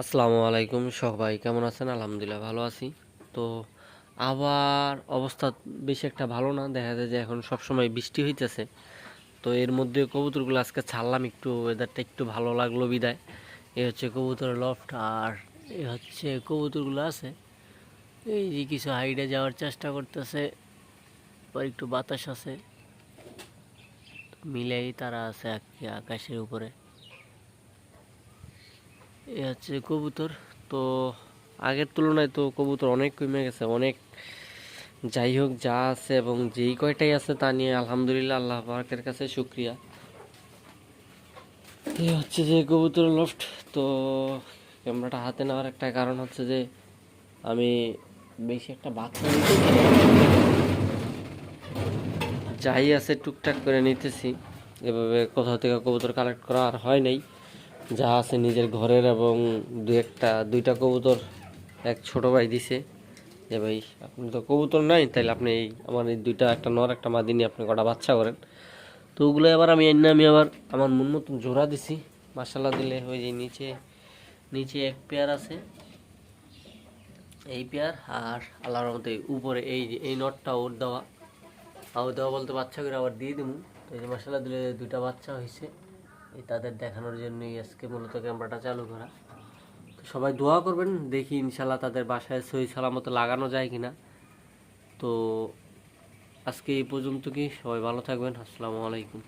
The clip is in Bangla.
আসসালামু আলাইকুম সবাই, কেমন আছেন? আলহামদুলিল্লাহ ভালো আছি। তো আবার অবস্থা বেশি একটা ভালো না, দেখা যায় যে এখন সব সময় বৃষ্টি হইতেছে। তো এর মধ্যে কবুতরগুলো আজকে ছাড়লাম একটু ওয়েদারটা একটু ভালো লাগল বিদায়। এ হচ্ছে কবুতরের লফট আর এ হচ্ছে কবুতরগুলো আছে। এই যে কিছু হাইডে যাওয়ার চেষ্টা করতেছে, আবার একটু বাতাস আছে। মিলেই তারা আছে আকাশের উপরে। এ হচ্ছে কবুতর। তো আগের তুলনায় তো কবুতর অনেক কমে গেছে, অনেক যাই হোক যা আছে এবং যেই কয়টাই আছে তা নিয়ে আলহামদুলিল্লাহ আল্লাহ পাকের কাছে শুক্রিয়া। এই হচ্ছে যে কবুতর লফট তো ক্যামেরাটা হাতে নেওয়ার একটা কারণ হচ্ছে যে আমি বেশি একটা বাচ্চা যাই আছে টুকটাক করে নিতেছি, এভাবে কোথাও থেকে কবুতর কালেক্ট করা আর হয় নাই। যা আছে নিজের ঘরের এবং দু একটা, দুইটা কবুতর এক ছোট ভাই দিছে। যে ভাই, আপনি তো কবুতর নাই, তাইলে আপনি এই আমার এই দুইটা, একটা নর, একটা মাদি নিয়ে আপনি কটা বাচ্চা করেন। তো ওগুলো এবার আমি এনে আমি আবার আমার মন মতন জোড়া দিছি। মাসাল্লাহ দিলে ওই যে নিচে নিচে এক পেয়ার আছে। এই পেয়ার আর আল্লাহর মতো উপরে এই এই নটটা ওর দেওয়া। আর দেওয়া বলতে বাচ্চা করে আবার দিয়ে দেবো তো এই যে মশলা দিলে দুইটা বাচ্চা হয়েছে তাদের দেখানোর জন্যই আজকে মূলত ক্যামেরাটা চালু করা। তো সবাই দোয়া করবেন, দেখি ইনশাল্লাহ তাদের বাসায় সই সালামতো লাগানো যায় কিনা। তো আজকে এই পর্যন্ত কি সবাই ভালো থাকবেন, আসসালামু আলাইকুম।